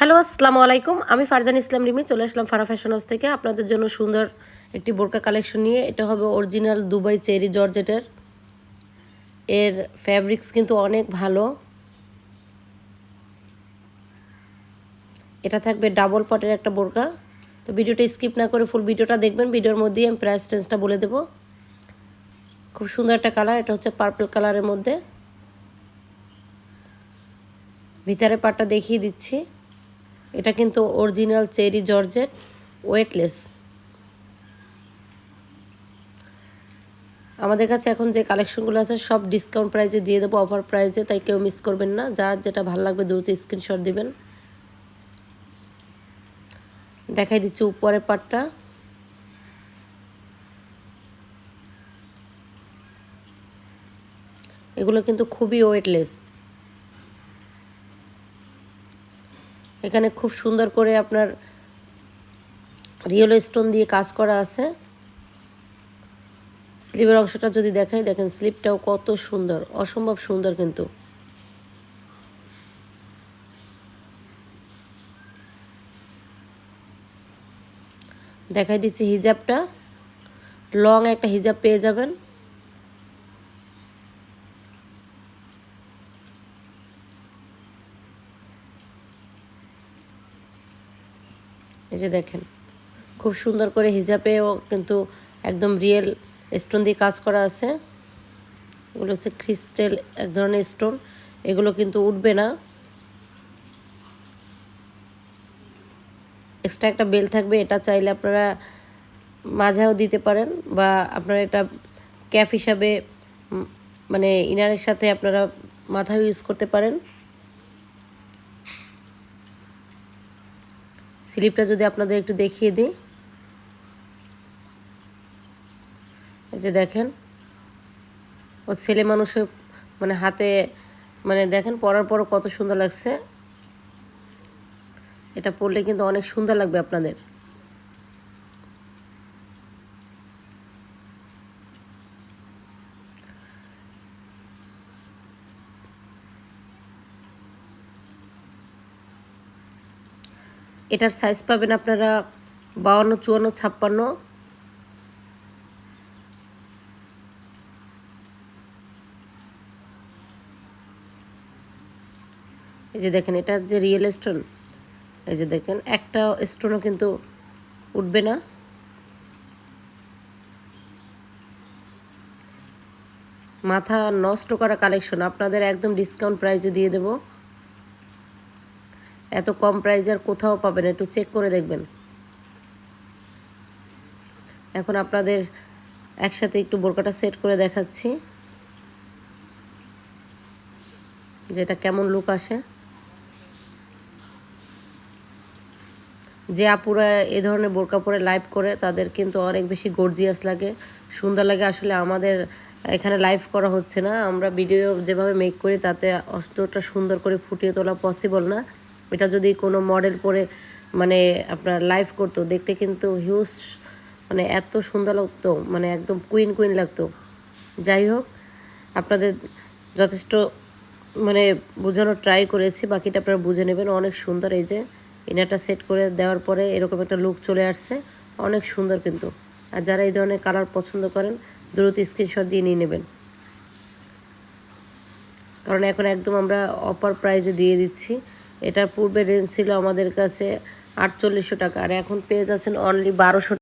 Hello, আসসালামু আলাইকুম। আমি ফারজান ইসলাম রিমি, চলে আসলাম ফারা ফ্যাশন হাউস থেকে। আপনাদের জন্য সুন্দর একটি বোরকা কালেকশন নিয়ে। এটা হবে অরিজিনাল দুবাই চেরি জর্জেটের। এর ফ্যাব্রিক্স কিন্তু অনেক ভালো। এটা থাকবে ডাবল পটের একটা বোরকা। তো ভিডিওটা স্কিপ না করে ফুল ভিডিওটা দেখবেন। ভিডিওর মধ্যেই আমি প্রাইস টেন্সটা বলে দেবো। খুব সুন্দর একটা কালার এটা হচ্ছে পার্পল কালারের মধ্যে। ভিতরে পাটটা দেখিয়ে দিচ্ছি। এটা কিন্তু অরিজিনাল চেরি জর্জেট ওয়েটলেস আমাদের কাছে এখন যে কালেকশনগুলো আছে, সব ডিসকাউন্ট প্রাইসে দিয়ে দেবো অফার প্রাইসে তাই কেউ মিস করবেন না। যার যেটা ভালো লাগবে দ্রুত স্ক্রিনশট দিবেন। দেখাই দিচ্ছি উপরের পাটটা এগুলো কিন্তু খুবই ওয়েটলেস এখানে খুব সুন্দর করে আপনার রিয়েল স্টোন দিয়ে কাজ করা আছে। স্লিভের অংশটা যদি দেখাই, দেখেন স্লিপটাও কত সুন্দর, অসম্ভব সুন্দর কিন্তু। দেখাই দিচ্ছি হিজাবটা। লং একটা হিজাব পেয়ে যাবেন। এই যে দেখেন, খুব সুন্দর করে হিজাবেও কিন্তু একদম রিয়েল স্টোন দিয়ে কাজ করা আছে। এগুলো হচ্ছে ক্রিস্টেল এক ধরনের স্টোন এগুলো কিন্তু উঠবে না। এক্সট্রা একটা বেল থাকবে, এটা চাইলে আপনারা মাঝাও দিতে পারেন বা আপনারা এটা ক্যাপ হিসাবে মানে ইনারের সাথে আপনারা মাথাও ইউজ করতে পারেন। স্লিপটা যদি আপনাদের একটু দেখিয়ে দিই। এই যে দেখেন, ও ছেলে মানুষের মানে হাতে মানে দেখেন পরার পরও কত সুন্দর লাগছে। এটা পরলে কিন্তু অনেক সুন্দর লাগবে আপনাদের। এটার সাইজ পাবেন আপনারা বাউন্ন, চুয়ান্ন, ছাপ্পান্ন। এই যে দেখেন, এটা যে রিয়েল স্টোন এই যে দেখেন, একটা স্টোনও কিন্তু উঠবে না। মাথা নষ্ট করা কালেকশন আপনাদের একদম ডিসকাউন্ট প্রাইসে দিয়ে দেবো। এত কম প্রাইসে আর কোথাও পাবেন, একটু চেক করে দেখবেন। এখন আপনাদের একসাথে একটু বোরকাটা সেট করে দেখাচ্ছি। যেটা কেমন লুক আসে। যে আপুরা এ ধরনের বোরকা পরে লাইভ করে, তাদের কিন্তু অনেক বেশি গর্জিয়াস লাগে। সুন্দর লাগে আসলে আমাদের এখানে লাইভ করা হচ্ছে না। আমরা ভিডিও যেভাবে মেক করি, তাতে অতটা সুন্দর করে ফুটিয়ে তোলা পসিবল না। এটা যদি কোনো মডেল পরে মানে আপনার লাইভ করতো, দেখতে কিন্তু হিউজ মানে এত সুন্দর লাগতো মানে একদম কুইন কুইন লাগতো। যাই হোক, আপনাদের যথেষ্ট মানে বোঝানোর ট্রাই করেছি, বাকিটা আপনারা বুঝে নেবেন, অনেক সুন্দর এই যে ইনারটা সেট করে দেওয়ার পরে এরকম একটা লুক চলে আসছে, অনেক সুন্দর কিন্তু। আর যারা এই ধরনের কালার পছন্দ করেন, দ্রুত স্ক্রিনশট দিয়ে নিয়ে নেবেন। কারণ এখন একদম আমরা অপার প্রাইজে দিয়ে দিচ্ছি এটার পূর্বে রেঞ্জ ছিল আমাদের কাছে আটচল্লিশশো টাকা। আর এখন পেয়ে যাচ্ছেন অনলি বারোশো